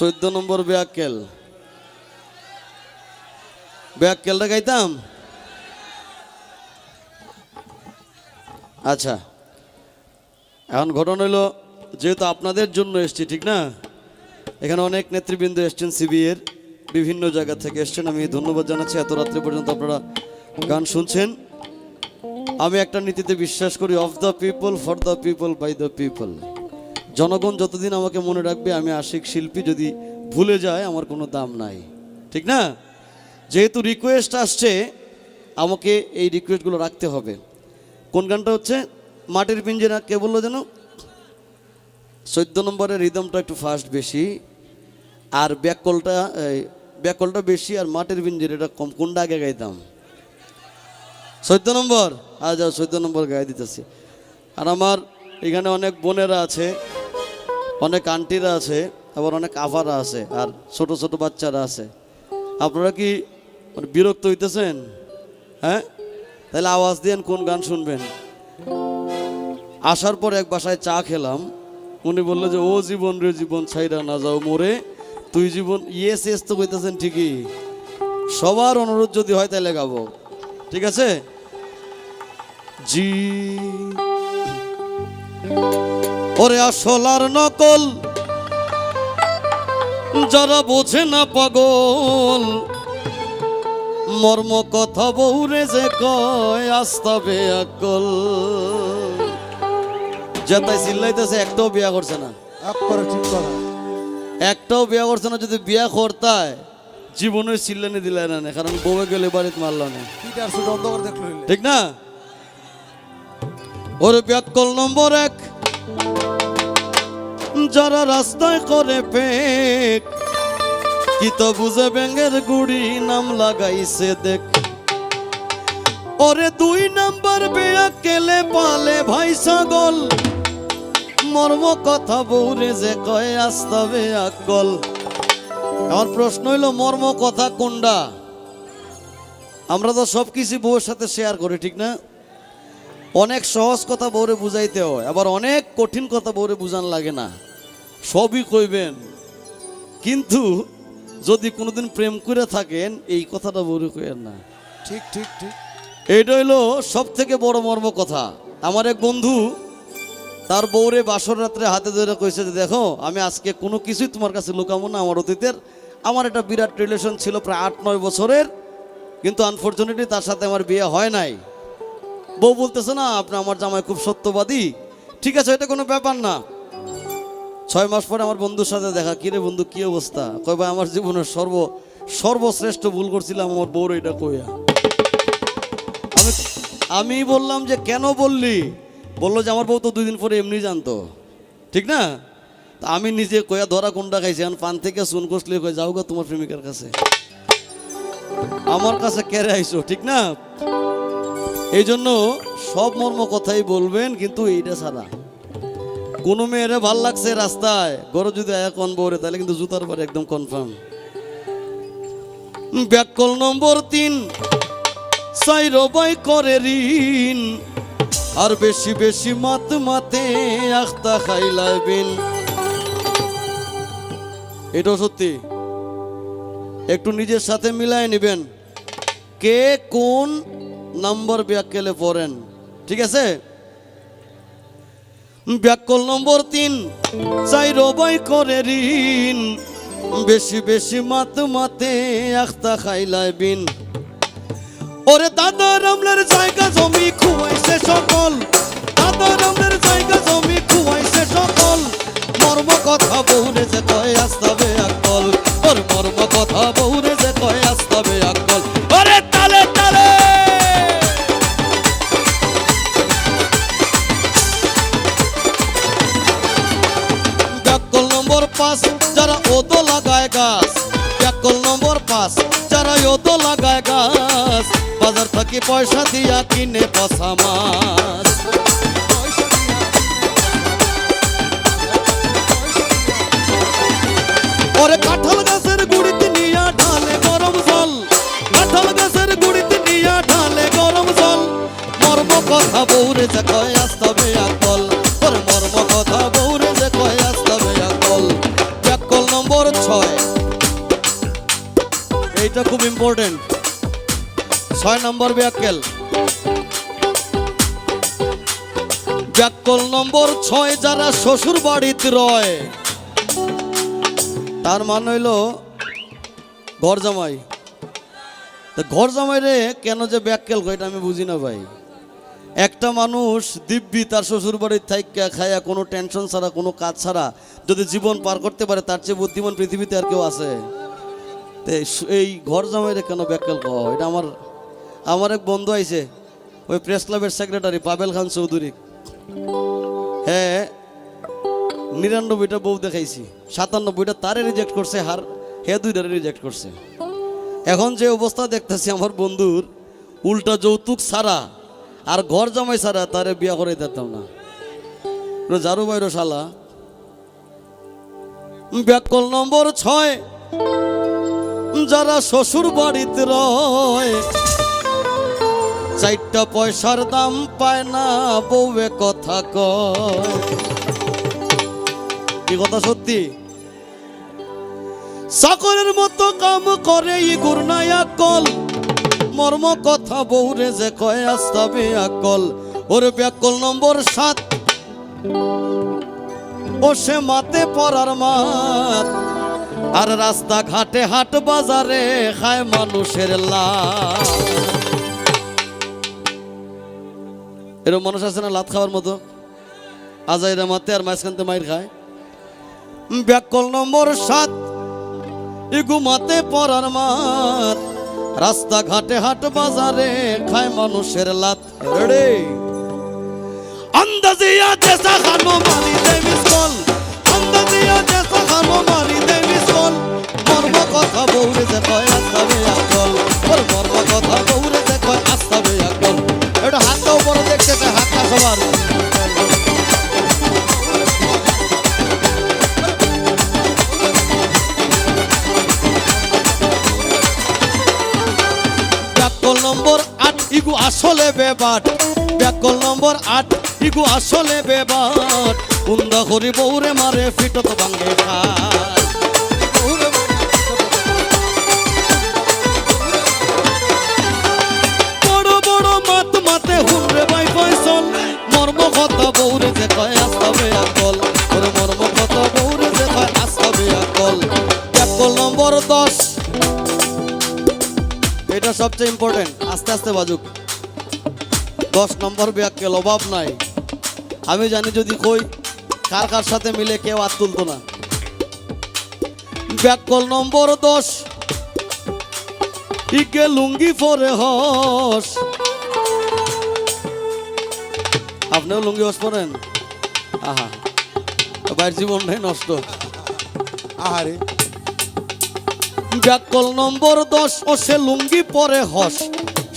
চোদ্দ নম্বর ব্যাকেল। ব্যাকেলটা গাইতাম? আচ্ছা। এখন ঘটনা হলো যেহেতু আপনাদের জন্য এসছি, ঠিক না? এখানে অনেক নেতৃবৃন্দ এসছেন সিবিএর বিভিন্ন জায়গা থেকে এসছেন। আমি ধন্যবাদ জানাচ্ছি। এত রাত্রি পর্যন্ত আপনারা গান শুনছেন। আমি একটা নীতিতে বিশ্বাস করি of the people for the people by the people জনগণ যতদিন আমাকে মনে রাখবে আমি আশিক শিল্পী যদি ভুলে যায় আমার কোনো দাম নাই। ঠিক না? যেহেতু রিকোয়েস্ট আসছে আমাকে এই রিকোয়েস্টগুলো রাখতে হবে। কোন গানটা হচ্ছে? মাটির পিঞ্জেরা কে বলল যেন? চোদ্দ নম্বরের রিদমটা একটু ফাস্ট বেশি আর ব্যাককলটা এই, ব্যাককলটা বেশি আর মাটির পিঞ্জের এটা কম। কোনটা আগে গাইতাম? চোদ্দ নম্বর? আজ যাও চোদ্দ নম্বর গায়ে দিতেছি। আর আমার এখানে অনেক বোনেরা আছে। অনেক আন্টিরা আছে, আবার অনেক আভারা আছে, আর ছোট ছোট বাচ্চারা আছে। আপনারা কি মানে বিরক্ত হইতেছেন? হ্যাঁ? তাহলে আওয়াজ দিয়েন কোন গান শুনবেন। আসার পর এক বাসায় চা খেলাম। উনি বলল যে, ও জীবন রে জীবন ছাইরা না যাও মোরে। তুই জীবন ইয়েস এস তো কইতেছেন ঠিকই। সবার অনুরোধ যদি হয় তাহলে গাবো। ঠিক আছে? জি। ওরে আসল আর নকল যারা বোঝে না পাগল মর্ম কথা বউরে যে কয় আস্তাবে আকল যেতাই চিল্লাইতেছে একটাও বিয়া করছে না। একবারে ঠিক কথা একটাও বিয়া করছে না যদি বিয়া করতায় জীবনের চিল্লানি দিলে না কারণ বউয়ে গেলে বাড়িতে মারল না। ঠিক না? ওর ব্যাকল নম্বর এক। যারা রাস্তায় করে পেক কি তো বুঝে ব্যাঙের গুড়ি নাম লাগাইছে দেখ। ওরে দুই নাম্বার বেয়া কেলে পালে ভাই ছাগল, মর্ম কথা বৌরে যে কয় আস্তাবে আকল। আমার প্রশ্ন হইল, মর্ম কথা কোনটা আমরা তো সব কিছু বউয়ের সাথে শেয়ার করি, ঠিক না? অনেক সহজ কথা বউরে বুঝাইতে হয়, আবার অনেক কঠিন কথা বউরে বুঝান লাগে না। সবই কইবেন। কিন্তু যদি কোনোদিন প্রেম করে থাকেন এই কথাটা বউরে কইেন না। ঠিক ঠিক ঠিক। এইটা হইল সব থেকে বড় মর্ম কথা। আমার এক বন্ধু তার বউরে বাসর রাত্রে হাতে ধরে কইছে যে দেখো আমি আজকে কোনো কিছুই তোমার কাছে লুকাবো না আমার অতীতের। আমার একটা বিরাট রিলেশন ছিল প্রায় আট নয় বছরের। কিন্তু আনফর্চুনেটলি তার সাথে আমার বিয়ে হয় নাই। বউ বলতেছে না আপনি আমার জামাই খুব সত্যবাদী। ঠিক আছে এটা কোনো ব্যাপার না। ছয় মাস পরে আমার বন্ধুর সাথে দেখা। কিরে বন্ধু, কি অবস্থা? কয় ভাই, আমার জীবনের সর্ব, সর্বশ্রেষ্ঠ ভুল করছিলাম, আমার বউর এটা কইয়া। আমি আমি বললাম যে, কেন বললি? বলল যে, আমার বউ তো দুই দিন পরে এমনি জানতো। ঠিক না? তা আমি নিজে কয়া ধরা কোনটা খাইছি, এখন পান থেকে সুন কষলে কয়ে যাও গা তোমার প্রেমিকার কাছে। আমার কাছে কেড়ে আইসো ঠিক না? এই জন্য সব মর্ম কথাই বলবেন, কিন্তু এইটা ছাড়া। কোনো মেয়েরে ভালো লাগছে রাস্তায়। গরু যদি আয়া কন তাহলে কিন্তু জুতার পরে একদম কনফার্ম ব্যাকল নম্বর তিন সাইর বাই করে ঋণ। আর বেশি বেশি মাত মাতে আখতা খাইলাই বিন। এটাও সত্যি। একটু নিজের সাথে মিলাই নেবেন। কে কোন নাম্বার ব্যাককেলে পড়েন? ঠিক আছে? ব্যাকল নম্বর তিন। চাই রবাই করে ঋণ। বেশি বেশি মাত মাতে আখতা খাইলাই বিন। ওরে দাদা রামলার জায়গা জমি খুয়াইছে সকল। দাদা রামলার জায়গা জমি খুয়াইছে সকল। মর্ম কথা বউরে যে কয় আসতাবে আকল থেকে পয়সা দিয়া কিনে পশা মাছ? ওরে কাঁঠাল গাছের গুড়িতে নিয়া ঢালে গরম জল। কাঁঠাল গাছের গুড়িতে নিয়া ঢালে গরম জল। মর্ম কথা বউরে যা কয় ছয় নম্বর ব্যাককেল। ব্যাককল নম্বর ছয় যারা শ্বশুর বাড়িতে রয়, তার মান হইল ঘর জামাই তা ঘর জামাই রে কেন যে ব্যাককেল কয় এটা আমি বুঝি না ভাই। একটা মানুষ দিব্যি তার শ্বশুর বাড়ির থাইকা খায়া কোনো টেনশন ছাড়া, কোনো কাজ ছাড়া যদি জীবন পার করতে পারে, তার চেয়ে বুদ্ধিমান পৃথিবীতে আর কেউ আছে। এই ঘর জামাইরে কেন ব্যাককেল কওয়া এটা আমার আমার এক বন্ধু আইছে, ওই প্রেস ক্লাবের সেক্রেটারি পাবেল খান চৌধুরী। হ্যাঁ নিরানব্বইটা বউ দেখাইছি, সাতানব্বইটা তারে রিজেক্ট করছে হার হে দুইটারে রিজেক্ট করছে। এখন যে অবস্থা দেখতেছি আমার বন্ধুর, উল্টা যৌতুক ছাড়া আর ঘর জামাই ছাড়া তারে বিয়া করে দিতাম না। জারু বাইরো শালা। ব্যাকল নম্বর ছয়। যারা শ্বশুর বাড়িতে রয় চারটা পয়সার দাম পায় না, বউয়ে কথা কি কথা সত্যি? চাকরের মতো কাম করে ই গুরনায়া কল মর্ম কথা বউরে যে কয় আস্তাবে আকল। ওর ব্যাকল নম্বর সাত। ও সে মাতে পড়ার মাত। আর রাস্তা ঘাটে হাট বাজারে খায় মানুষের লাভ এরকম মানুষ আছে না লাত খাওয়ার মতো? আজাইরা মাতে আর মাঝখানতে মাইর খায়। ব্যাকল নম্বর সাত। ইগু মাতে পড়ার মাত রাস্তা ঘাটে হাট বাজারে খায় মানুষের লাত। রে আন্দাজিয়া জেসা খানো মানি দে ইগু আসলে বেবাট। ব্যাকল নম্বর আট, ইগু আসলে বেবাট। উন্দা করি বউরে মারে, ফিটত বড় মাত মাতে হুনরে বাই ফয়সল মর্ম কথা বউরে যে কয় আস্তাবে। সবচেয়ে ইম্পর্টেন্ট আস্তে আস্তে বাজুক। দশ নম্বর ব্যাককেল অভাব নাই। আমি জানি যদি কই, কার কার সাথে মিলে কেউ হাত তুলতো না। ব্যাকল নম্বর দশ। ইকে লুঙ্গি পরে হস। আপনিও লুঙ্গি হস পরেন? আহা, বাইর জীবনটাই নষ্ট। আহারে। ব্যাকল নম্বর দশ ও সে লুঙ্গি পরে হস।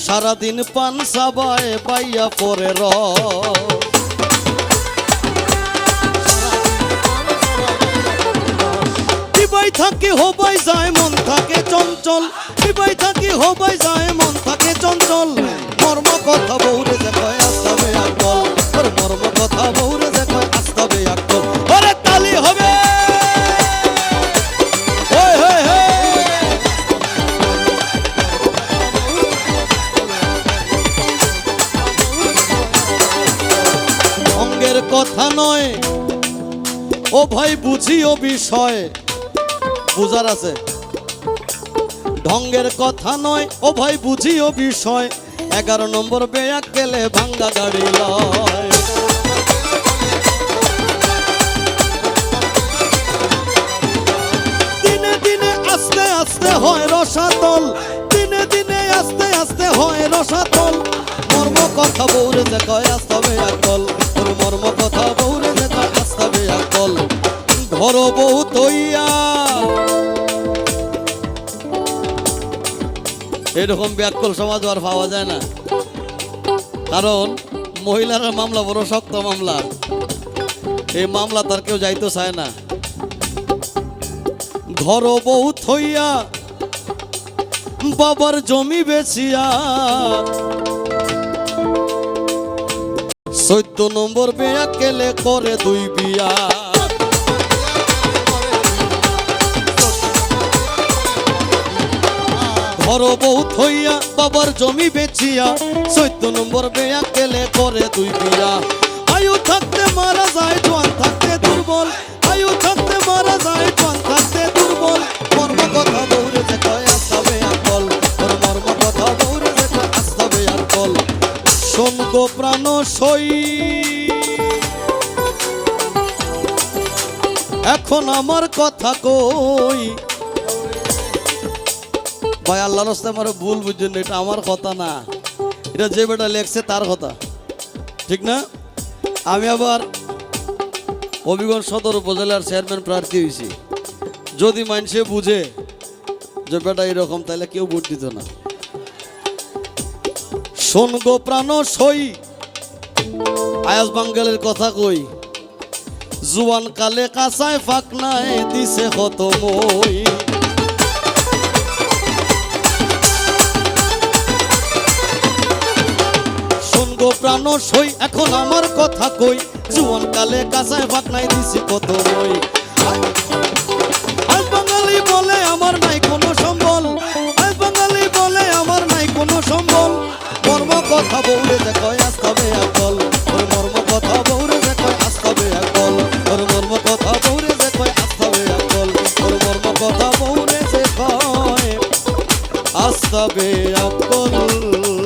সারাদিন পান সাবায় পাইয়া পরে র থাকি হবাই যায়, মন থাকে চঞ্চল। দিবাই থাকি হবাই যায়, মন থাকে চঞ্চল। মর্ম কথা বউরে যে কয় আস্তাবে আকল। মর্ম কথা বউরে ভাই বুঝিও বিষয়। বুঝার আছে? ঢঙ্গের কথা নয় ও ভাই বুঝিও বিষয়। এগারো নম্বর বেয়াক গেলে ভাঙ্গা গাড়ি লয়। দিনে দিনে আস্তে আস্তে হয় রসাতল। দিনে দিনে আস্তে আস্তে হয় রসাতল। মর্ম কথা বৌরে যে আস্তাবে মর্ম কথা ঘর বউ তৈয়া এরকম ব্যাকল সমাজ আর পাওয়া যায় না। কারণ মহিলার মামলা বড় শক্ত মামলা। এই মামলা তার কেউ যাইতে চায় না। ঘর বউ থইয়া বাবার জমি বেচিয়া চৈদ্দ নম্বর বেয়া কেলে করে দুই বিয়া। বড় বউ থইয়া বাবার জমি বেচিয়া, চৈদ্দ নম্বর বেয়া গেলে করে দুই বিয়া। আয়ু থাকতে মারা যায়, জোয়ান থাকতে দুর্বল। আয়ু থাকতে মারা যায়, জোয়ান থাকতে দুর্বল। মর্ম কথা বৌরে যে কয় আস্তাবে আকল মর্ম কথা যে কয় আস্তাবে আকল শোন গো প্রাণ সই। এখন আমার কথা কই ভাই আল্লাহর রাস্তায় আমার ভুল বুঝছেন না, এটা আমার কথা না। এটা যে বেটা লেখছে তার কথা। ঠিক না? আমি আবার হবিগঞ্জ সদর উপজেলার চেয়ারম্যান প্রার্থী হয়েছি। যদি মানুষে বুঝে যে বেটা এরকম তাহলে কেউ ভোট দিত না। গো প্রাণ সই। আয়াস বাঙ্গালের কথা কই। জুয়ান কালে কাঁচায় ফাঁক নাই দিছে কত মই। প্রাণ সই এখন আমার কথা কই। জুয়ান কালে কাঁচায় ভাত নাই দিছি কত মই